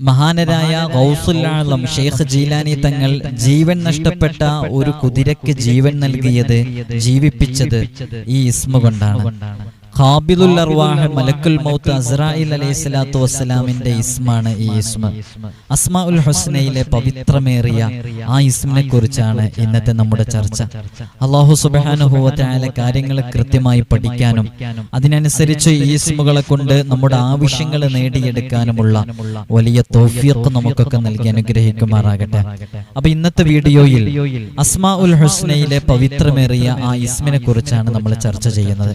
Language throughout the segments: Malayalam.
മഹാനരായ ഗൗസുല്ലാളം ഷെയ്ഖ് ജീലാനി തങ്ങൾ ജീവൻ നഷ്ടപ്പെട്ട ഒരു കുതിരയ്ക്ക് ജീവൻ നൽകിയത് ജീവിപ്പിച്ചത് ഈ ഇസ്മ കൊണ്ടാണ്. ഖാബിദുൽ അർവാഹ് മലക്കുൽ മൗത്ത് അസ്രായിൽ അലൈഹി സ്വലാത്തു വസ്സലാമിന്റെ ഇസ്മാണ് ഈ ഇസ്മ. അസ്മാ ഉൽ ഹുസ്നയിലെ പവിത്രമേറിയ ആ ഇസ്മിനെ കുറിച്ചാണ് ഇന്നത്തെ നമ്മുടെ ചർച്ച. അള്ളാഹു സുബാനുഭവത്തായ കാര്യങ്ങൾ കൃത്യമായി പഠിക്കാനും അതിനനുസരിച്ച് ഈ ഇസ്മുകളെ കൊണ്ട് നമ്മുടെ ആവശ്യങ്ങൾ നേടിയെടുക്കാനുമുള്ള വലിയ തോഫിയത്ത് നമുക്കൊക്കെ നൽകി അനുഗ്രഹിക്കുമാറാകട്ടെ. അപ്പൊ ഇന്നത്തെ വീഡിയോയിൽ അസ്മാ ഉൽ ഹുസ്നയിലെ പവിത്രമേറിയ ആ ഇസ്മിനെ കുറിച്ചാണ് നമ്മൾ ചർച്ച ചെയ്യുന്നത്.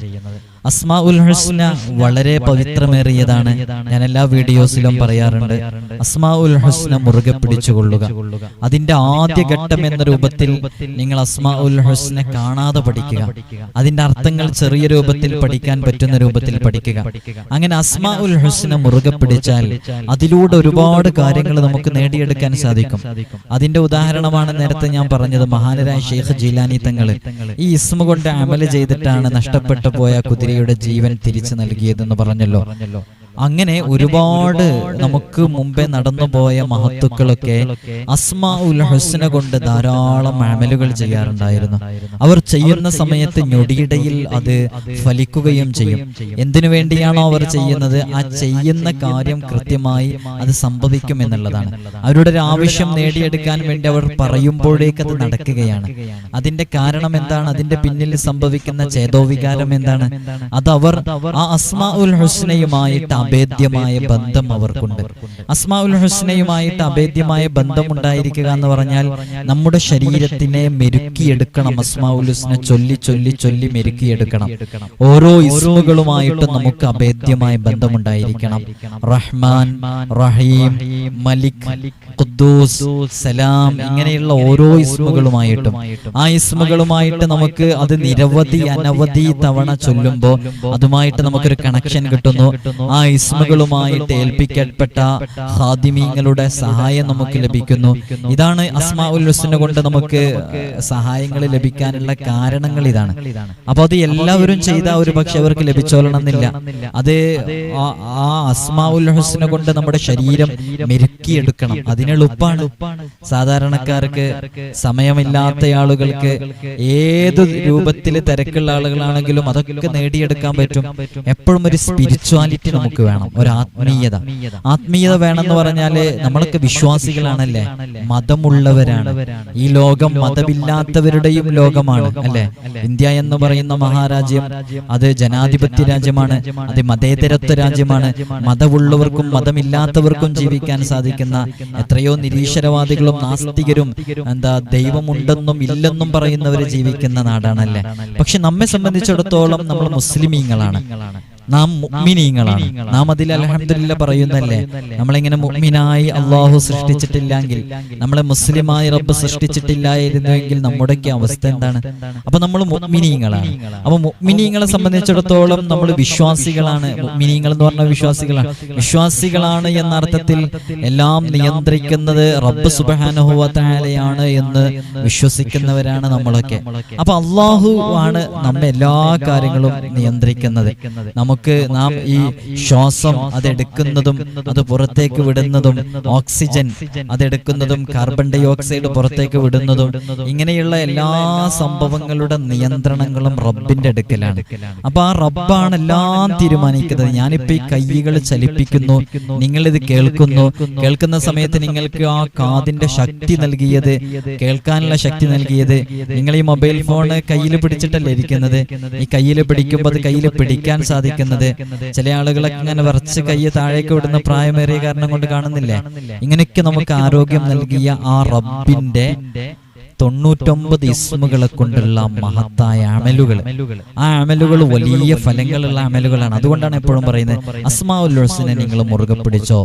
അസ്മാ ഉൽ ഹുസ്ന വളരെ പവിത്രമേറിയതാണ്. ഞാൻ എല്ലാ വീഡിയോസിലും പറയാറുണ്ട്. അസ്മാ ഉൽ ഹുസ്ന മുറുകെ പിടിച്ചുകൊള്ളുക. അതിന്റെ ആദ്യ ഘട്ടം എന്ന രൂപത്തിൽ നിങ്ങൾ അസ്മാ ഉൽ ഹുസ്ന കാണാതെ പഠിക്കുക. അതിന്റെ അർത്ഥങ്ങൾ ചെറിയ രൂപത്തിൽ പഠിക്കാൻ പറ്റുന്ന രൂപത്തിൽ പഠിക്കുക. അങ്ങനെ അസ്മാ ഉൽ ഹുസ്ന മുറുകെ പിടിച്ചാൽ അതിലൂടെ ഒരുപാട് കാര്യങ്ങൾ നമുക്ക് നേടിയെടുക്കാൻ സാധിക്കും. അതിന്റെ ഉദാഹരണമാണ് നേരത്തെ ഞാൻ പറഞ്ഞത് മഹാനരായ ഷെയ്ഖ് ജീലാനി തങ്ങൾ ഈ ഇസ്മ കൊണ്ട് അമൽ ചെയ്തിട്ടാണ് നഷ്ടപ്പെട്ടു പോയ കുതിരയുടെ ജീവൻ തിരിച്ചു നൽകിയതെന്ന് പറഞ്ഞല്ലോ. അങ്ങനെ ഒരുപാട് നമുക്ക് മുമ്പേ നടന്നു പോയ മഹത്തുക്കളൊക്കെ അസ്മാ ഉൽ ഹുസ്ന കൊണ്ട് ധാരാളം അമലുകൾ ചെയ്യാറുണ്ടായിരുന്നു. അവർ ചെയ്യുന്ന സമയത്ത് ഞൊടിയിടയിൽ അത് ഫലിക്കുകയും ചെയ്യും. എന്തിനു വേണ്ടിയാണോ അവർ ചെയ്യുന്നത്? ആ ചെയ്യുന്ന കാര്യം കൃത്യമായി അത് സംഭവിക്കും എന്നുള്ളതാണ്. അവരുടെ ഒരു ആവശ്യം നേടിയെടുക്കാൻ വേണ്ടി അവർ പറയുമ്പോഴേക്ക് അത് നടക്കുകയാണ്. അതിന്റെ കാരണം എന്താണ്? അതിന്റെ പിന്നിൽ സംഭവിക്കുന്ന ചേതോവികാരം എന്താണ്? അത് അവർ ആ അസ്മാ ഉൽ ഹുസ്നയുമായിട്ട് അഭേദ്യമായ ബന്ധം അവർക്കുണ്ട്. അസ്മാവുൽ ഹുസ്നയുമായിട്ട് അഭേദ്യമായ ബന്ധം ഉണ്ടായിരിക്കുക എന്ന് പറഞ്ഞാൽ നമ്മുടെ ശരീരത്തിനെ മെരുക്കിയെടുക്കണം. അസ്മാവുൽ ഉൽ ഹുസ്ന ചൊല്ലി ചൊല്ലി ചൊല്ലി മെരുക്കിയെടുക്കണം. ഓരോ ഇസ്മുകളുമായിട്ടും നമുക്ക് അഭേദ്യമായ ബന്ധമുണ്ടായിരിക്കണം റഹ്മാൻ റഹീം മലിക് ഖുദ്ദൂസ് സലാം ഇങ്ങനെയുള്ള ഓരോ ഇസ്മുകളുമായിട്ടും. ആ ഇസ്മുകളുമായിട്ട് നമുക്ക് അത് നിരവധി അനവധി തവണ ചൊല്ലുമ്പോൾ അതുമായിട്ട് നമുക്കൊരു കണക്ഷൻ കിട്ടുന്നു. ആ ഇസ്മുകളുമായിട്ട് ഏൽപ്പിക്കപ്പെട്ട ഹാദിമീങ്ങളുടെ സഹായം നമുക്ക് ലഭിക്കുന്നു. ഇതാണ് അസ്മാ ഉൽ ഹുസ്ന കൊണ്ട് നമുക്ക് സഹായങ്ങൾ ലഭിക്കാനുള്ള കാരണങ്ങൾ ഇതാണ്. അപ്പൊ അത് എല്ലാവരും ചെയ്ത ഒരു പക്ഷെ അവർക്ക് ലഭിച്ചോളണമെന്നില്ല. അത് ആ- അസ്മാ ഉൽ ഹുസ്ന കൊണ്ട് നമ്മുടെ ശരീരം മെരുക്കിയെടുക്കണം. അതിനെളുപ്പാണ് സാധാരണക്കാർക്ക് സമയമില്ലാത്ത ആളുകൾക്ക് ഏത് രൂപത്തിൽ തിരക്കുള്ള ആളുകളാണെങ്കിലും അതൊക്കെ നേടിയെടുക്കാൻ പറ്റും. എപ്പോഴും ഒരു സ്പിരിച്വാലിറ്റി നമുക്ക് വേണം. ഒരു ആത്മീയത. ആത്മീയത. വേണമെന്ന് പറഞ്ഞാൽ നമ്മളൊക്കെ വിശ്വാസികളാണല്ലേ? മതമുള്ളവരാണ്. ഈ ലോകം മതമില്ലാത്തവരുടെയും ലോകമാണ് അല്ലെ? ഇന്ത്യ എന്ന് പറയുന്ന മഹാരാജ്യം അത് ജനാധിപത്യ രാജ്യമാണ് അത് മതേതരത്വ രാജ്യമാണ്. മതമുള്ളവർക്കും മതമില്ലാത്തവർക്കും ജീവിക്കാൻ സാധിക്കുന്ന എത്രയോ നിരീശ്വരവാദികളും നാസ്തികരും എന്താ ദൈവമുണ്ടെന്നും ഇല്ലെന്നും പറയുന്നവർ ജീവിക്കുന്ന നാടാണല്ലേ? പക്ഷെ നമ്മെ സംബന്ധിച്ചിടത്തോളം നമ്മൾ മുസ്ലിമീങ്ങളാണ്. നാം നാം അതിൽ അലഹമില്ല പറയുന്നല്ലേ നമ്മളിങ്ങനെ മുഅ്മിനായി അള്ളാഹു സൃഷ്ടിച്ചിട്ടില്ലെങ്കിൽ നമ്മളെ മുസ്ലിമായി റബ്ബ് സൃഷ്ടിച്ചിട്ടില്ലായിരുന്നുവെങ്കിൽ നമ്മുടെയൊക്കെ അവസ്ഥ എന്താണ്? അപ്പൊ നമ്മൾ മുഅ്മിനീങ്ങളാണ്. അപ്പൊ മുഅ്മിനീങ്ങളെ സംബന്ധിച്ചിടത്തോളം നമ്മൾ വിശ്വാസികളാണ്. മുഗ്മിനീങ്ങൾ എന്ന് പറഞ്ഞ വിശ്വാസികളാണ്. വിശ്വാസികളാണ്. എന്ന അർത്ഥത്തിൽ എല്ലാം നിയന്ത്രിക്കുന്നത് റബ്ബ് സുബാനുഭവത്തായാലെയാണ് എന്ന് വിശ്വസിക്കുന്നവരാണ് നമ്മളൊക്കെ. അപ്പൊ അള്ളാഹു ആണ് നമ്മെ എല്ലാ കാര്യങ്ങളും നിയന്ത്രിക്കുന്നത്. നമുക്ക് നാം ഈ ശ്വാസം അതെടുക്കുന്നതും അത് പുറത്തേക്ക് വിടുന്നതും ഓക്സിജൻ അതെടുക്കുന്നതും കാർബൺ ഡൈ ഓക്സൈഡ് പുറത്തേക്ക് വിടുന്നതും ഇങ്ങനെയുള്ള എല്ലാ സംഭവങ്ങളുടെ നിയന്ത്രണങ്ങളും റബ്ബിന്റെ അടുക്കലാണ്. അപ്പൊ ആ റബ്ബാണ് എല്ലാം തീരുമാനിക്കുന്നത്. ഞാനിപ്പോ ഈ കൈകൾ ചലിപ്പിക്കുന്നു. നിങ്ങൾ ഇത് കേൾക്കുന്നു. കേൾക്കുന്ന. സമയത്ത് നിങ്ങൾക്ക് ആ കാതിന്റെ ശക്തി നൽകിയത് കേൾക്കാനുള്ള ശക്തി നൽകിയത് നിങ്ങൾ ഈ മൊബൈൽ ഫോൺ കയ്യിൽ പിടിച്ചിട്ടല്ലേ ഇരിക്കുന്നത്? ഈ കയ്യിൽ പിടിക്കുമ്പോൾ അത് കയ്യിൽ പിടിക്കാൻ സാധിക്കുന്നത് ചില ആളുകളൊക്കെ ഇങ്ങനെ വറച്ച് കയ്യെ താഴേക്ക് വിടുന്ന പ്രായമേറിയ കാരണം കൊണ്ട് കാണുന്നില്ലേ. ഇങ്ങനെയൊക്കെ നമുക്ക് ആരോഗ്യം നൽകിയ ആ റബ്ബിന്റെ തൊണ്ണൂറ്റൊമ്പത് ഇസ്മുകളെ കൊണ്ടുള്ള മഹത്തായ അമലുകൾ ആ അമലുകൾ വലിയ ഫലങ്ങളുള്ള അമലുകളാണ് അതുകൊണ്ടാണ് എപ്പോഴും പറയുന്നത് അസ്മാ ഉല്ലോസിനെ നിങ്ങൾ മുറുകെ പിടിച്ചോ.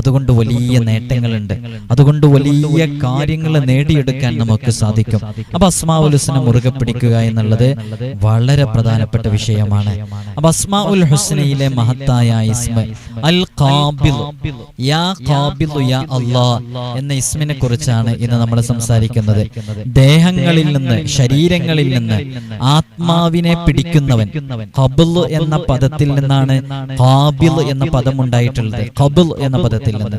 അതുകൊണ്ട് വലിയ നേട്ടങ്ങളുണ്ട്. അതുകൊണ്ട് വലിയ കാര്യങ്ങൾ നേടിയെടുക്കാൻ നമുക്ക് സാധിക്കും. അപ്പൊ അസ്മാ ഉൽഹുസിനെ മുറുകെ പിടിക്കുക എന്നുള്ളത് വളരെ പ്രധാനപ്പെട്ട വിഷയമാണ്. അപ്പൊ അസ്മാ ഉൽ ഹുസ്നയിലെ മഹത്തായ ഇസ്മ അൽ ഖാബിൽ യാ യാ എന്ന ഇസ്മിനെ കുറിച്ചാണ് ഇന്ന് നമ്മൾ സംസാരിക്കുന്നത്. ദേഹങ്ങളിൽ നിന്ന് ശരീരങ്ങളിൽ നിന്ന് ആത്മാവിനെ പിടിക്കുന്നവൻ കബിൾ എന്ന പദത്തിൽ നിന്നാണ് കാബിൽ എന്ന പദം ഉണ്ടായിട്ടുള്ളത്. കബിൾ എന്ന പദത്തിൽ നിന്ന്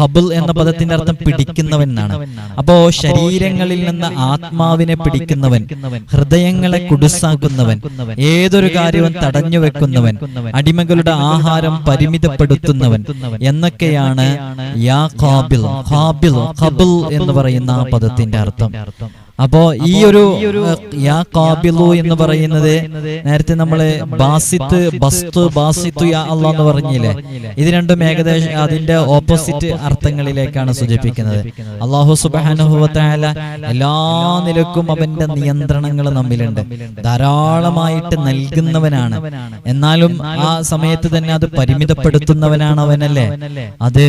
കബിൾ എന്ന പദത്തിന്റെ അർത്ഥം പിടിക്കുന്നവൻ എന്നാണ് അപ്പോ ശരീരങ്ങളിൽ നിന്ന് ആത്മാവിനെ പിടിക്കുന്നവൻ ഹൃദയങ്ങളെ കുടുസാക്കുന്നവൻ ഏതൊരു കാര്യവും തടഞ്ഞു വെക്കുന്നവൻ അടിമകളുടെ ആഹാരം പരിമിതപ്പെടുത്തുന്നവൻ എന്നൊക്കെയാണ് യാ കാബിൽ കബിൽ എന്ന് പറയുന്ന ആ പദത്തിന്റെ അർത്ഥം. Cartón. അപ്പോ ഈ ഒരു യാ കാബിലു എന്ന് പറയുന്നത് നേരത്തെ നമ്മൾ ബാസിത്ത് ബസ്തു ബാസിത്തു യാ അള്ളാ എന്ന് പറഞ്ഞില്ലേ? ഇത് രണ്ടും ഏകദേശം അതിന്റെ ഓപ്പോസിറ്റ് അർത്ഥങ്ങളിലേക്കാണ് സൂചിപ്പിക്കുന്നത്. അള്ളാഹു സുബാനുഭവത്തായ എല്ലാ നിലക്കും അവന്റെ നിയന്ത്രണങ്ങൾ നമ്മിലുണ്ട്. ധാരാളമായിട്ട് നൽകുന്നവനാണ്. എന്നാലും ആ സമയത്ത് തന്നെ അത് പരിമിതപ്പെടുത്തുന്നവനാണ് അവനല്ലേ? അത്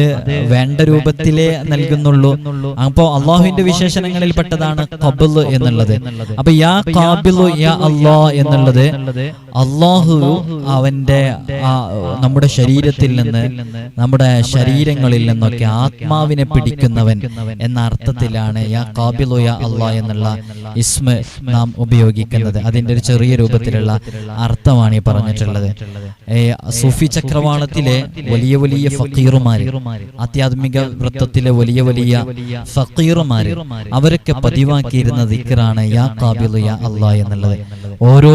വേണ്ട രൂപത്തിലേ നൽകുന്നുള്ളൂ. അപ്പോ അള്ളാഹുവിന്റെ വിശേഷണങ്ങളിൽ പെട്ടതാണ് എന്നുള്ളത്. അപ്പൊ യാ കാബിലു യാ അള്ളാ എന്നുള്ളത് അള്ളാഹു അവന്റെ നമ്മുടെ ശരീരത്തിൽ നിന്ന് നമ്മുടെ ശരീരങ്ങളിൽ നിന്നൊക്കെ ആത്മാവിനെ പിടിക്കുന്നവൻ എന്ന അർത്ഥത്തിലാണ് യാ കാബിലു യാ അള്ളാ എന്നുള്ള ഇസ്മ നാം ഉപയോഗിക്കുന്നത്. അതിന്റെ ഒരു ചെറിയ രൂപത്തിലുള്ള അർത്ഥമാണ് ഈ പറഞ്ഞിട്ടുള്ളത്. സൂഫി ചക്രവാളത്തിലെ വലിയ വലിയ ഫക്കീറുമാര് ആധ്യാത്മിക വൃത്തത്തിലെ വലിയ വലിയ ഫക്കീറുമാര് അവരൊക്കെ പതിവാക്കിയിരുന്ന ദിക്കറാണ് യാ കാബിലു യാ അള്ളാ എന്നുള്ളത്. ഓരോ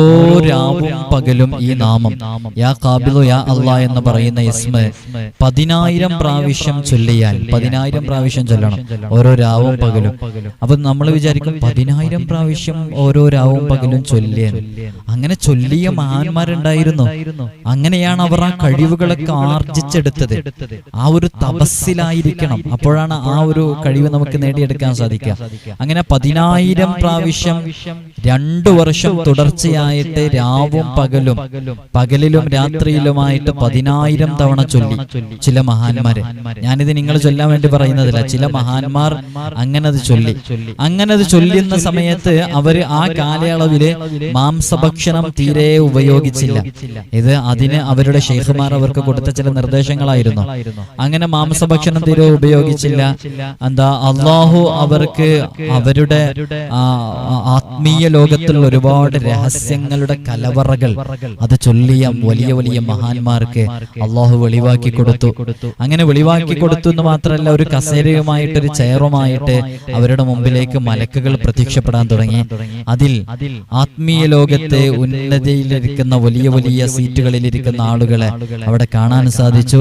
രാവും പകലും ഈ നാമം. യാ കാബിലു യാ അള്ളാ എന്ന് പറയുന്ന ഇസ്മ പതിനായിരം പ്രാവശ്യം ചൊല്ലിയാൽ പതിനായിരം പ്രാവശ്യം ചൊല്ലണം. ഓരോ രാവും പകലും. അപ്പൊ നമ്മൾ വിചാരിക്കും പതിനായിരം പ്രാവശ്യം ഓരോ രാവും പകലും ചൊല്ലിയാൽ. അങ്ങനെ ചൊല്ലിയ മഹാന്മാരുണ്ടായിരുന്നു. അങ്ങനെയാണ് അവർ ആ കഴിവുകളൊക്കെ ആർജിച്ചെടുത്തത്. ആ ഒരു തപസ്സിലായിരിക്കണം. അപ്പോഴാണ് ആ ഒരു കഴിവ് നമുക്ക് നേടിയെടുക്കാൻ സാധിക്കുക. അങ്ങനെ പതിനായിരം പ്രാവശ്യം രണ്ടു വർഷം തുടർച്ചയായിട്ട് രാവും പകലും പകലിലും രാത്രിയിലുമായിട്ട് പതിനായിരം തവണ ചൊല്ലി ചില മഹാന്മാര്. ഞാനിത് നിങ്ങൾ ചൊല്ലാൻ വേണ്ടി പറയുന്നതില്ല ചില മഹാന്മാർ അങ്ങനെ അത് ചൊല്ലി. അങ്ങനെ അത് ചൊല്ലുന്ന സമയത്ത് അവർ ആ കാലയളവിൽ മാംസഭക്ഷണം തീരെ ഉപയോഗിച്ചില്ല. ഇത് അതിന് അവരുടെ ഷെയ്ഖുമാർ അവർക്ക് കൊടുത്ത ചില നിർദ്ദേശങ്ങളായിരുന്നു. അങ്ങനെ മാംസഭക്ഷണം തീരെ ഉപയോഗിച്ചില്ല. എന്താ അള്ളാഹു അവർക്ക് അവരുടെ ആത്മീയ ലോകത്തുള്ള ഒരുപാട് രഹസ്യങ്ങളുടെ കലവറകൾ അത് ചൊല്ലിയ വലിയ വലിയ മഹാന്മാർക്ക് അള്ളാഹു വെളിവാക്കി കൊടുത്തു. അങ്ങനെ വെളിവാക്കി കൊടുത്തു എന്ന് മാത്രമല്ല ഒരു കസേരയുമായിട്ട് ഒരു ചെയറുമായിട്ട് അവരുടെ മുമ്പിലേക്ക് മലക്കുകൾ പ്രത്യക്ഷപ്പെടാൻ തുടങ്ങി. അതിൽ ആത്മീയ ലോകത്തെ ഉന്നതിയിലിരിക്കുന്ന വലിയ വലിയ സീറ്റുകളിലിരിക്കുന്ന ആളുകളെ അവിടെ കാണാൻ സാധിച്ചു.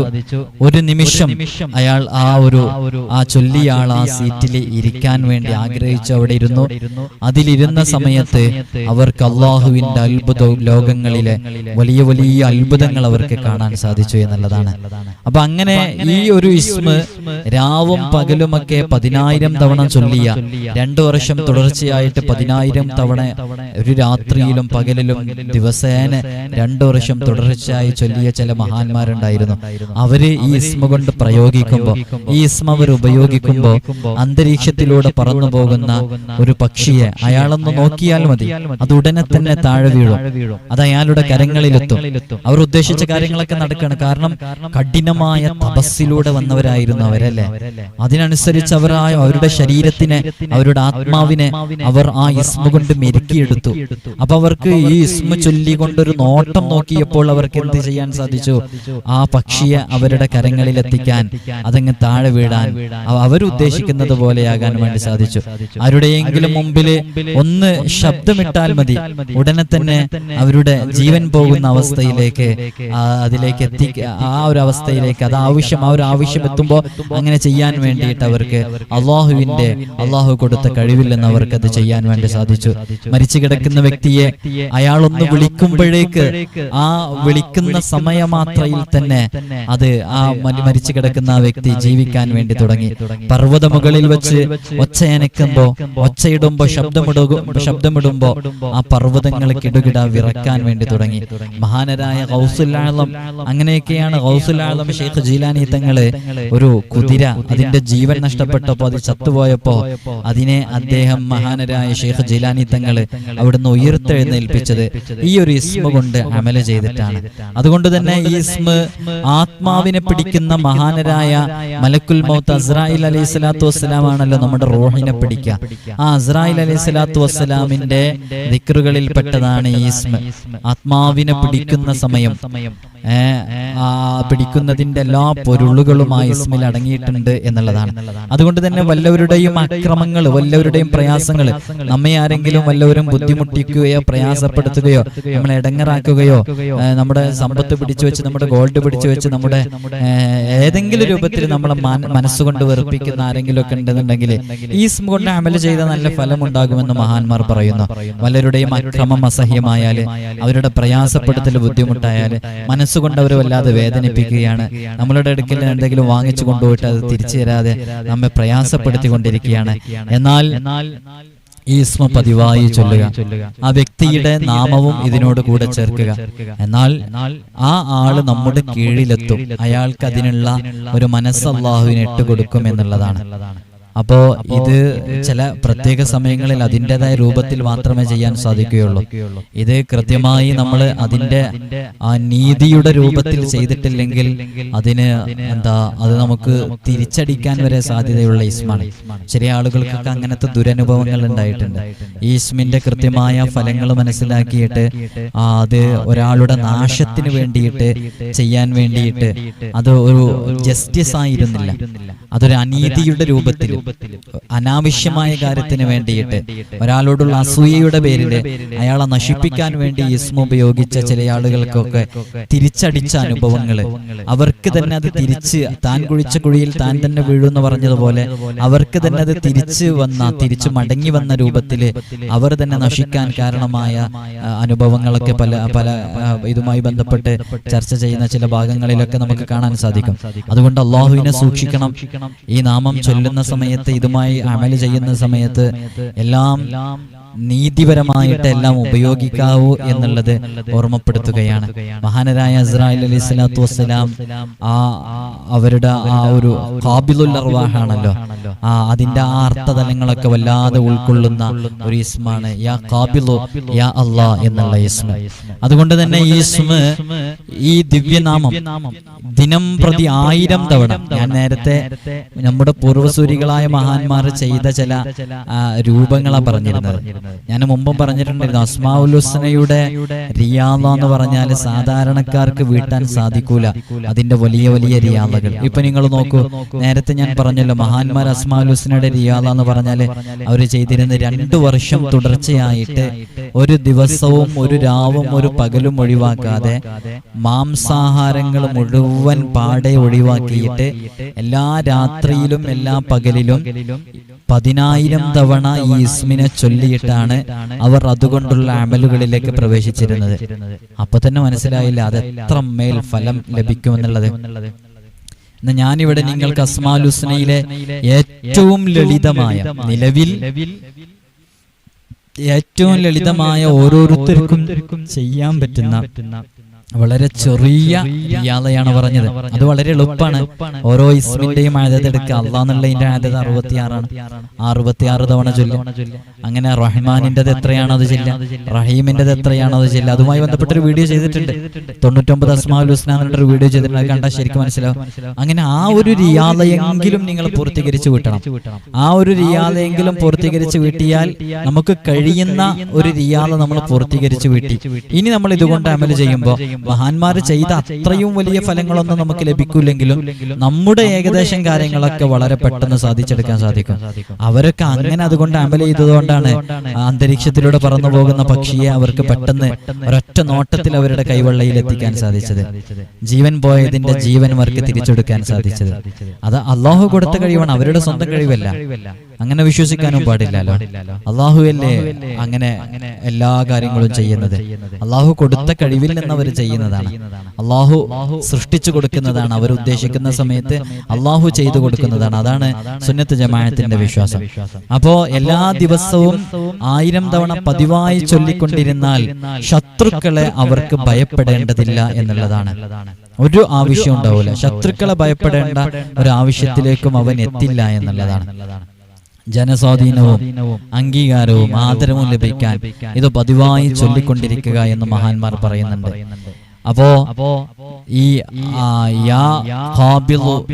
ഒരു നിമിഷം അയാൾ ആ ഒരു ആ ചൊല്ലിയ ആൾ ആ സീറ്റിൽ ഇരിക്കാൻ വേണ്ടി ആഗ്രഹിച്ചു അവിടെ ഇരുന്നു അതിലിരുന്ന സമയത്ത് അവർക്ക് അള്ളാഹുവിന്റെ അത്ഭുത ലോകങ്ങളിലെ വലിയ വലിയ അത്ഭുതങ്ങൾ അവർക്ക് കാണാൻ സാധിച്ചു എന്നുള്ളതാണ്. അപ്പൊ അങ്ങനെ ഈ ഒരു ഇസ്മ രാവും പകലുമൊക്കെ പതിനായിരം തവണ ചൊല്ലിയ രണ്ടു വർഷം തുടർച്ചയായിട്ട് പതിനായിരം തവണ ഒരു രാത്രിയിലും പകലിലും ദിവസേന രണ്ടു വർഷം തുടർച്ചയായി ചൊല്ലിയ ചില മഹാന്മാരുണ്ടായിരുന്നു. അവർ ഈ ഇസ്മ കൊണ്ട് പ്രയോഗിക്കുമ്പോ ഈ ഇസ്മ അവർ ഉപയോഗിക്കുമ്പോ അന്തരീക്ഷത്തിലൂടെ പറന്നു പോകുന്ന ഒരു പക്ഷിയെ അയാളൊന്ന് നോക്കിയാൽ മതി. അത് ഉടനെ തന്നെ താഴെ വീഴും. അത് അയാളുടെ കരങ്ങളിലെത്തും. അവർ ഉദ്ദേശിച്ച കാര്യങ്ങളൊക്കെ നടക്കുകയാണ് കാരണം കഠിനമായ തപസ്സിലൂടെ വന്നവരായിരുന്നു അവരല്ലേ അതിനനുസരിച്ച് അവർ ആ അവരുടെ ശരീരത്തിനെ അവരുടെ ആത്മാവിനെ അവർ ആ ഇസ്മ കൊണ്ട് മെരുക്കിയെടുത്തു. അപ്പൊ അവർക്ക് ഈ ഇസ്മ ചൊല്ലിക്കൊണ്ടൊരു നോട്ടം നോക്കിയപ്പോൾ അവർക്ക് എന്ത് ചെയ്യാൻ സാധിച്ചു? ആ പക്ഷിയെ അവരുടെ കരങ്ങളിൽ എത്തിക്കാൻ അതങ്ങ് താഴെ വീഴാൻ അവ- അവരുദ്ദേശിക്കുന്നത് പോലെയാകാൻ വേണ്ടി സാധിച്ചു. ആരുടെയെങ്കിലും മുമ്പിൽ ഒന്ന് ശബ്ദമിട്ടാൽ മതി. ഉടനെ തന്നെ അവരുടെ ജീവൻ പോകുന്ന അവസ്ഥയിലേക്ക് അതിലേക്ക് എത്തി ആ ഒരു അവസ്ഥയിലേക്ക് അത് ആവശ്യം ആ ഒരു ആവശ്യം എത്തുമ്പോൾ അങ്ങനെ ചെയ്യാൻ വേണ്ടിയിട്ട് അവർക്ക് അള്ളാഹുവിന്റെ അള്ളാഹു കൊടുത്ത കഴിവില്ലെന്ന് അവർക്ക് അത് ചെയ്യാൻ വേണ്ടി സാധിച്ചു. മരിച്ചു കിടക്കുന്ന വ്യക്തിയെ അയാളൊന്ന് വിളിക്കുമ്പോഴേക്ക് ആ വിളിക്കുന്ന സമയമാത്രയിൽ തന്നെ അത് ആ മരിച്ചു കിടക്കുന്ന ആ വ്യക്തി ജീവിക്കാൻ വേണ്ടി തുടങ്ങി. പർവത മുകളിൽ വെച്ച് ഒച്ചയനക്കുമ്പോ ഒച്ചയിടുമ്പോ ശബ്ദമിടുക ശബ്ദം ശബ്ദമിടുമ്പോ ആ പർവതങ്ങൾ കിടുകിട വിറക്കാൻ വേണ്ടി തുടങ്ങി. മഹാനരായ ഗൗസുല്ലാളം അങ്ങനെയൊക്കെയാണ് ഗൗസുല്ലാളം ഷെയ്ഖ് ജീലാനി തങ്ങൾ ഒരു കുതിര അതിന്റെ ജീവൻ നഷ്ടപ്പെട്ടപ്പോ അത് ചത്തുപോയപ്പോ അതിനെ അദ്ദേഹം മഹാനരായ ഷെയ്ഖ് ജീലാനി തങ്ങൾ അവിടുന്ന് ഉയർത്തെഴുന്നേൽപ്പിച്ചത് ഈ ഒരു ഇസ്മ കൊണ്ട് അമല ചെയ്തിട്ടാണ്. അതുകൊണ്ട് തന്നെ ഈ ഇസ്മ ആത്മാവിനെ പിടിക്കുന്ന മഹാനരായ മലക്കുൽ മൗത്ത് അസ്രായിൽ അലൈഹി സ്വലാത്തു വസ്സലാമാണല്ലോ നമ്മുടെ റോഹിനെ പിടിക്കുക. ആ അസ്രായിൽ അലൈഹി സ്വലാത്തു വസ്സലാമിന്റെ ദിക്റുകളിൽ പെട്ടതാണ് ഈസ്മ. ആത്മാവിനെ പിടിക്കുന്ന സമയം. പിടിക്കുന്നതിന്റെ എല്ലാ പൊരുളുകളും ആ ഇസ്മിൽ അടങ്ങിയിട്ടുണ്ട് എന്നുള്ളതാണ്. അതുകൊണ്ട് തന്നെ വല്ലവരുടെയും അക്രമങ്ങൾ വല്ലവരുടെയും പ്രയാസങ്ങൾ നമ്മെ ആരെങ്കിലും വല്ലവരും ബുദ്ധിമുട്ടിക്കുകയോ പ്രയാസപ്പെടുത്തുകയോ നമ്മളെ ഇടങ്ങറാക്കുകയോ നമ്മുടെ സമ്പത്ത് പിടിച്ചു വെച്ച് നമ്മുടെ ഗോൾഡ് പിടിച്ചു വെച്ച് നമ്മുടെ ഏതെങ്കിലും രൂപത്തിൽ നമ്മളെ മാന- മനസ്സുകൊണ്ട് വെറുപ്പിക്കുന്ന ആരെങ്കിലും ഒക്കെ ഉണ്ടെന്നുണ്ടെങ്കിൽ ഈ ഇസ്മ കൊണ്ട് അമൽ ചെയ്ത നല്ല ഫലം ഉണ്ടാകുമെന്ന് മഹാന്മാർ പറയുന്നു. വല്ലവരുടെയും അക്രമം അസഹ്യമായാൽ അവരുടെ പ്രയാസപ്പെടുത്തൽ ബുദ്ധിമുട്ടായാൽ മനസ്സുകൊണ്ട് അവർ വല്ലാതെ വേദനിപ്പിക്കുകയാണ്. നമ്മളുടെ അടുക്കൽ എന്തെങ്കിലും വാങ്ങിച്ചു കൊണ്ടുപോയിട്ട് അത് തിരിച്ചു തരാതെ നമ്മെ പ്രയാസപ്പെടുത്തിക്കൊണ്ടിരിക്കുകയാണ്. എന്നാൽ ഈസ്മ പതിവായി ചൊല്ലുക. ആ വ്യക്തിയുടെ നാമവും ഇതിനോട് കൂടെ ചേർക്കുക. എന്നാൽ ആ ആൾ നമ്മുടെ കീഴിലെത്തും. അയാൾക്ക് അതിനുള്ള ഒരു മനസ്സ് അള്ളാഹുവിന് ഇട്ടുകൊടുക്കും എന്നുള്ളതാണ്. അപ്പോ ഇത് ചില പ്രത്യേക സമയങ്ങളിൽ അതിന്റെതായ രൂപത്തിൽ മാത്രമേ ചെയ്യാൻ സാധിക്കുകയുള്ളൂ. ഇത് കൃത്യമായി നമ്മൾ അതിന്റെ ആ നീതിയുടെ രൂപത്തിൽ ചെയ്തിട്ടില്ലെങ്കിൽ അതിന് എന്താ അത് നമുക്ക് തിരിച്ചടിക്കാൻ വരെ സാധ്യതയുള്ള ഇസ്മാണ് ചില ആളുകൾക്കൊക്കെ അങ്ങനത്തെ ദുരനുഭവങ്ങൾ ഉണ്ടായിട്ടുണ്ട്. ഈ ഇസ്മിന്റെ കൃത്യമായ ഫലങ്ങൾ മനസ്സിലാക്കിയിട്ട് അത് ഒരാളുടെ നാശത്തിന് വേണ്ടിയിട്ട് ചെയ്യാൻ വേണ്ടിയിട്ട് അത് ഒരു ജസ്റ്റിസ് ആയിരുന്നില്ല. അതൊരു അനീതിയുടെ രൂപത്തിൽ. അനാവശ്യമായ കാര്യത്തിന് വേണ്ടിയിട്ട് ഒരാളോടുള്ള അസൂയയുടെ പേരിൽ അയാളെ നശിപ്പിക്കാൻ വേണ്ടി ഇസ്മ ഉപയോഗിച്ച ചില ആളുകൾക്കൊക്കെ തിരിച്ചടിച്ച അനുഭവങ്ങൾ അവർക്ക് തന്നെ അത് തിരിച്ച് താൻ കുഴിച്ച കുഴിയിൽ താൻ തന്നെ വീഴുമെന്ന് പറഞ്ഞതുപോലെ അവർക്ക് തന്നെ അത് തിരിച്ച് വന്ന തിരിച്ചു മടങ്ങി വന്ന രൂപത്തിൽ അവർ തന്നെ നശിക്കാൻ കാരണമായ അനുഭവങ്ങളൊക്കെ പല പല ഇതുമായി ബന്ധപ്പെട്ട് ചർച്ച ചെയ്യുന്ന ചില ഭാഗങ്ങളിലൊക്കെ നമുക്ക് കാണാൻ സാധിക്കും. അതുകൊണ്ട് അള്ളാഹുവിനെ സൂക്ഷിക്കണം. ഈ നാമം ചൊല്ലുന്ന സമയത്ത് ഇതുമായി അമൽ ചെയ്യുന്ന സമയത്ത് എല്ലാം നീതിപരമായിട്ട് എല്ലാം ഉപയോഗിക്കാവൂ എന്നുള്ളത് ഓർമ്മപ്പെടുത്തുകയാണ്. മഹാനരായ ഇസ്രായേൽ അലി സ്വലാത്തു വസ്സലാം ആ അവരുടെ ആ ഒരു കാബിലുൽ അർവാഹാണല്ലോ. ആ അതിന്റെ ആ അർത്ഥതലങ്ങളൊക്കെ വല്ലാതെ ഉൾക്കൊള്ളുന്ന ഒരു ഇസ്മാണ്. യാ കാബിലു യാ അല്ലാ എന്നുള്ള ഇസ്മ. അതുകൊണ്ട് തന്നെ ഈ ഇസ്മ ഈ ദിവ്യനാമം ദിനം പ്രതി ആയിരം തവണ. ഞാൻ നേരത്തെ നമ്മുടെ പൂർവസൂരികളായ മഹാന്മാർ ചെയ്ത ചില രൂപങ്ങളാണ് പറഞ്ഞിരുന്നത്. ഞാൻ മുമ്പും പറഞ്ഞിട്ടുണ്ടായിരുന്നു അസ്മാഉൽ ഹുസ്നയുടെ റിയാദ എന്ന് പറഞ്ഞാൽ സാധാരണക്കാർക്ക് വീട്ടാൻ സാധിക്കൂല. അതിന്റെ വലിയ വലിയ റിയാദകൾ. ഇപ്പൊ നിങ്ങൾ നോക്കൂ നേരത്തെ ഞാൻ പറഞ്ഞല്ലോ മഹാന്മാർ അസ്മാഉൽ ഹുസ്നയുടെ റിയാദ എന്ന് പറഞ്ഞാൽ അവർ ചെയ്തിരുന്ന രണ്ടു വർഷം തുടർച്ചയായിട്ട് ഒരു ദിവസവും ഒരു രാവും ഒരു പകലും ഒഴിവാക്കാതെ മാംസാഹാരങ്ങൾ മുഴുവൻ പാടെ ഒഴിവാക്കിയിട്ട് എല്ലാ രാത്രിയിലും എല്ലാ പകലിലും പതിനായിരം തവണ ഈ ഇസ്മിനെ ചൊല്ലിയിട്ടാണ് അവർ അതുകൊണ്ടുള്ള അമലുകളിലേക്ക് പ്രവേശിച്ചിരുന്നത്. അപ്പൊ തന്നെ മനസ്സിലായില്ല അത് എത്ര മേൽ ഫലം ലഭിക്കുമെന്നുള്ളത്. എന്നാ ഞാനിവിടെ നിങ്ങൾക്ക് അസ്മാലുസ്നയിലെ ഏറ്റവും ലളിതമായ നിലവിൽ ഏറ്റവും ലളിതമായ ഓരോരുത്തർക്കും ചെയ്യാൻ പറ്റുന്ന വളരെ ചെറിയ റിയാദയാണ് പറഞ്ഞത്. അത് വളരെ എളുപ്പമാണ്. ഓരോ ഇസ്മിന്റെയും ആദത് എടുക്കുക. അള്ളാന്നുള്ളതിന്റെ ആദത് അറുപത്തിയാറാണ്. അറുപത്തിയാറ് തവണ ചൊല്ലു. അങ്ങനെ റഹ്മാനിന്റെത് എത്രയാണോ അത് ചെല്ല റഹീമിന്റെത് എത്രയാണോ അത് ചെല്ല അതുമായി ബന്ധപ്പെട്ട ഒരു വീഡിയോ ചെയ്തിട്ടുണ്ട്. തൊണ്ണൂറ്റൊമ്പത് അസ്മാഉൽ ഹുസ്ന ഒരു വീഡിയോ ചെയ്തിട്ടുണ്ട് അത് കണ്ടാൽ ശരിക്കും മനസ്സിലാവും. അങ്ങനെ ആ ഒരു റിയാദയെങ്കിലും നിങ്ങൾ പൂർത്തീകരിച്ച് വിട്ടണം. ആ ഒരു റിയാദയെങ്കിലും പൂർത്തീകരിച്ച് വീട്ടിയാൽ നമുക്ക് കഴിയുന്ന ഒരു റിയാദ നമ്മൾ പൂർത്തീകരിച്ച് വീട്ടി. ഇനി നമ്മൾ ഇതുകൊണ്ട് അമൽ ചെയ്യുമ്പോൾ മഹാന്മാർ ചെയ്ത അത്രയും വലിയ ഫലങ്ങളൊന്നും നമുക്ക് ലഭിക്കില്ലെങ്കിലും നമ്മുടെ ഏകദേശം കാര്യങ്ങളൊക്കെ വളരെ പെട്ടെന്ന് സാധിച്ചെടുക്കാൻ സാധിക്കും. അവരൊക്കെ അങ്ങനെ അതുകൊണ്ട് അമൽ ചെയ്തതുകൊണ്ടാണ് അന്തരീക്ഷത്തിലൂടെ പറന്നു പോകുന്ന പക്ഷിയെ അവർക്ക് പെട്ടെന്ന് ഒരൊറ്റ നോട്ടത്തിൽ അവരുടെ കൈവെള്ളയിൽ എത്തിക്കാൻ സാധിച്ചത്. ജീവൻ പോയതിന്റെ ജീവൻ അവർക്ക് തിരിച്ചെടുക്കാൻ സാധിച്ചത്. അത് അള്ളാഹു കൊടുത്ത കഴിവാണ്. അവരുടെ സ്വന്തം കഴിവല്ല. അങ്ങനെ വിശ്വസിക്കാനും പാടില്ലല്ലോ. അള്ളാഹുവല്ലേ അങ്ങനെ എല്ലാ കാര്യങ്ങളും ചെയ്യുന്നത്? അള്ളാഹു കൊടുത്ത കഴിവിൽ നിന്ന് അവർ ചെയ്യുന്നതാണ്. അള്ളാഹു സൃഷ്ടിച്ചു കൊടുക്കുന്നതാണ് അവർ ഉദ്ദേശിക്കുന്ന സമയത്ത് അള്ളാഹു ചെയ്തു കൊടുക്കുന്നതാണ്. അതാണ് സുന്നത്ത് ജമാഅത്തിന്റെ വിശ്വാസം. അപ്പോ എല്ലാ ദിവസവും ആയിരം തവണ പതിവായി ചൊല്ലിക്കൊണ്ടിരുന്നാൽ ശത്രുക്കളെ അവർക്ക് ഭയപ്പെടേണ്ടതില്ല എന്നുള്ളതാണ്. ഒരു ആവശ്യം ഉണ്ടാവില്ല ശത്രുക്കളെ ഭയപ്പെടേണ്ട ഒരു ആവശ്യത്തിലേക്കും അവൻ എത്തില്ല എന്നുള്ളതാണ്. ജനസ്വാധീനവും അംഗീകാരവും ആദരവും ലഭിക്കാൻ ഇത് പതിവായി ചൊല്ലിക്കൊണ്ടിരിക്കുക എന്ന് മഹാന്മാർ പറയുന്നുണ്ട്. അപ്പോ ഈ യാ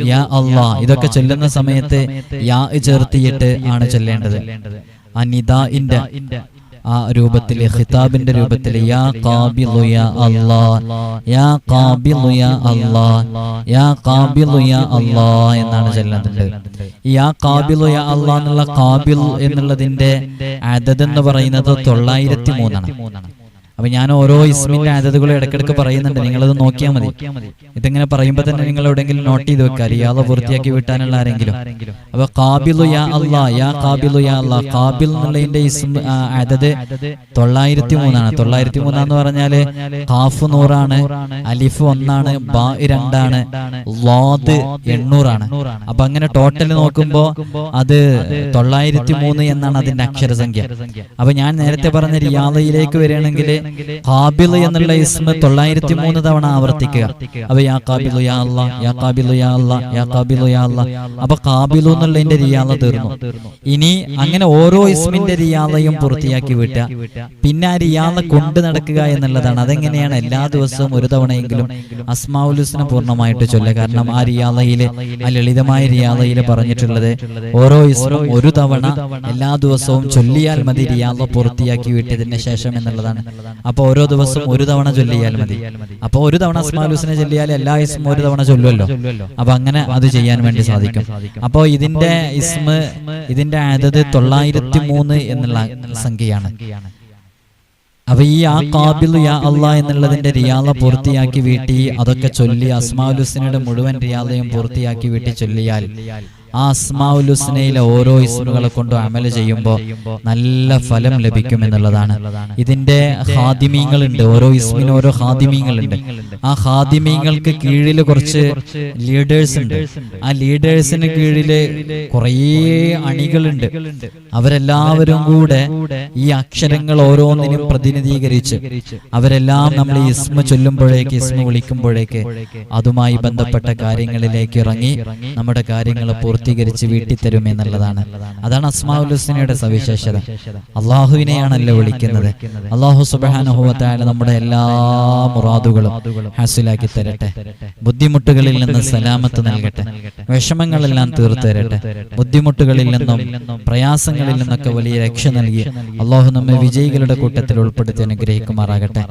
യാ അല്ലാ ഇതൊക്കെ ചൊല്ലുന്ന സമയത്ത് യാ ചേർത്തിയിട്ട് ആണ് ചൊല്ലേണ്ടത്. അനിത ആ രൂപത്തിലെ ഖിതാബിന്റെ രൂപത്തിൽ യാ ഖാബിളു യാ അല്ലാ യാ ഖാബിളു യാ അല്ലാ യാ ഖാബിളു യാ അല്ലാ എന്നാണ് ചെല്ലുന്നത്. യാ ഖാബിളു യാ അല്ലാ എന്നുള്ള കാബിൽ എന്നുള്ളതിന്റെ അതത് എന്ന് പറയുന്നത് തൊള്ളായിരത്തി മൂന്നാണ്. അപ്പൊ ഞാൻ ഓരോ ഇസ്മിന്റെ അതതുകളും ഇടയ്ക്കിടയ്ക്ക് പറയുന്നുണ്ട്. നിങ്ങളത് നോക്കിയാൽ മതി. ഇതിങ്ങനെ പറയുമ്പോ തന്നെ നിങ്ങൾ എവിടെയെങ്കിലും നോട്ട് ചെയ്ത് വെക്കുക റിയാദ പൂർത്തിയാക്കി വിട്ടാനുള്ള ആരെങ്കിലും. അപ്പൊ കാബിലു യാ അള്ളാ യാ കാബിലു യാ അള്ളാ കാബിൽ എന്നുള്ളതിന്റെ ഇസ്മ അതത് തൊള്ളായിരത്തി മൂന്നാണ് തൊള്ളായിരത്തി മൂന്നാന്ന് പറഞ്ഞാൽ കാഫ് നൂറാണ് അലിഫ് ഒന്നാണ് ബാ രണ്ടാണ് വാദ് എണ്ണൂറാണ്. അപ്പൊ അങ്ങനെ ടോട്ടൽ നോക്കുമ്പോ അത് തൊള്ളായിരത്തി മൂന്ന് എന്നാണ് അതിന്റെ അക്ഷരസംഖ്യ. അപ്പൊ ഞാൻ നേരത്തെ പറഞ്ഞ റിയാദയിലേക്ക് വരികയാണെങ്കിൽ കാബിൽ എന്നുള്ള ഇസ്മ തൊള്ളായിരത്തി മൂന്ന് തവണ ആവർത്തിക്കുക. അപ്പൊ യാ കാബിലു യാ അല്ലാ യാ കാബിലു യാ അല്ലാ യാ കാബിലു യാ അല്ലാ. അപ്പൊ കാബിലു എന്നുള്ളതിന്റെ തീർന്നു. ഇനി അങ്ങനെ ഓരോ ഇസ്മിന്റെ റിയാളയും പൂർത്തിയാക്കി വിട്ടുക പിന്നെ ആ റിയാള കൊണ്ട് നടക്കുക എന്നുള്ളതാണ്. അതെങ്ങനെയാണ്? എല്ലാ ദിവസവും ഒരു തവണയെങ്കിലും അസ്മാവുലുസിനെ പൂർണമായിട്ട് ചൊല്ലുക. കാരണം ആ റിയാളയിൽ ആ ലളിതമായ റിയാളയിൽ പറഞ്ഞിട്ടുള്ളത് ഓരോ ഇസ്മും ഒരു തവണ എല്ലാ ദിവസവും ചൊല്ലിയാൽ മതി റിയാള പൂർത്തിയാക്കി വിട്ടതിന് ശേഷം എന്നുള്ളതാണ്. അപ്പൊ ഓരോ ദിവസവും ഒരു തവണ ചൊല്ലിയാൽ മതി. അപ്പൊ ഒരു തവണ അസ്മാലുസിനെ ചൊല്ലിയാൽ എല്ലാ ഇസ്മും ഒരു തവണ ചൊല്ലുമല്ലോ അപ്പൊ അങ്ങനെ അത് ചെയ്യാൻ വേണ്ടി സാധിക്കും. അപ്പോൾ ഇതിന്റെ ഇസ്മ ഇതിന്റെ അതത് തൊള്ളായിരത്തി മൂന്ന് എന്നുള്ള സംഖ്യയാണ്. അപ്പൊ ഈ ആ കാബിൽ യാ അല്ല എന്നുള്ളതിന്റെ റിയാല പൂർത്തിയാക്കി വീട്ടി അതൊക്കെ ചൊല്ലി അസ്മാലുസിനയുടെ മുഴുവൻ റിയാലയും പൂർത്തിയാക്കി വീട്ടി ചൊല്ലിയാൽ ആ അസ്മാഉലുസ്നയിലെ ഓരോ ഇസ്മുകളെ കൊണ്ട് അമല ചെയ്യുമ്പോൾ നല്ല ഫലം ലഭിക്കും എന്നുള്ളതാണ്. ഇതിന്റെ ഹാദിമീങ്ങളുണ്ട് ഓരോ ഇസ്മിനും ഓരോ ഹാദിമീങ്ങളുണ്ട് ആ ഹാദിമീങ്ങൾക്ക് കീഴിൽ കുറച്ച് ലീഡേഴ്സ് ഉണ്ട്. ആ ലീഡേഴ്സിന് കീഴിൽ കുറേ അണികളുണ്ട്. അവരെല്ലാവരും കൂടെ ഈ അക്ഷരങ്ങൾ ഓരോന്നിനും പ്രതിനിധീകരിച്ച് അവരെല്ലാം നമ്മൾ ഈ ഇസ്മ ചൊല്ലുമ്പോഴേക്ക് ഇസ്മ വിളിക്കുമ്പോഴേക്ക് അതുമായി ബന്ധപ്പെട്ട കാര്യങ്ങളിലേക്ക് ഇറങ്ങി നമ്മുടെ കാര്യങ്ങൾ പൂർത്തീകരിച്ച് വീട്ടിൽ തരും എന്നുള്ളതാണ്. അതാണ് അസ്മാഉലുസ്നയുടെ സവിശേഷത. അള്ളാഹുവിനെയാണല്ലോ വിളിക്കുന്നത്. അള്ളാഹു സുബാനുഭവത്തായ നമ്മുടെ എല്ലാ മുറാദുകളും ഹാസിലാക്കി തരട്ടെ. ബുദ്ധിമുട്ടുകളിൽ നിന്ന് സലാമത്ത് നൽകട്ടെ. വിഷമങ്ങളെല്ലാം തീർത്തു തരട്ടെ. ബുദ്ധിമുട്ടുകളിൽ നിന്നും പ്രയാസങ്ങളിൽ നിന്നൊക്കെ വലിയ രക്ഷ നൽകി അള്ളാഹു നമ്മെ വിജയികളുടെ കൂട്ടത്തിൽ ഉൾപ്പെടുത്തി അനുഗ്രഹിക്കുമാറാകട്ടെ.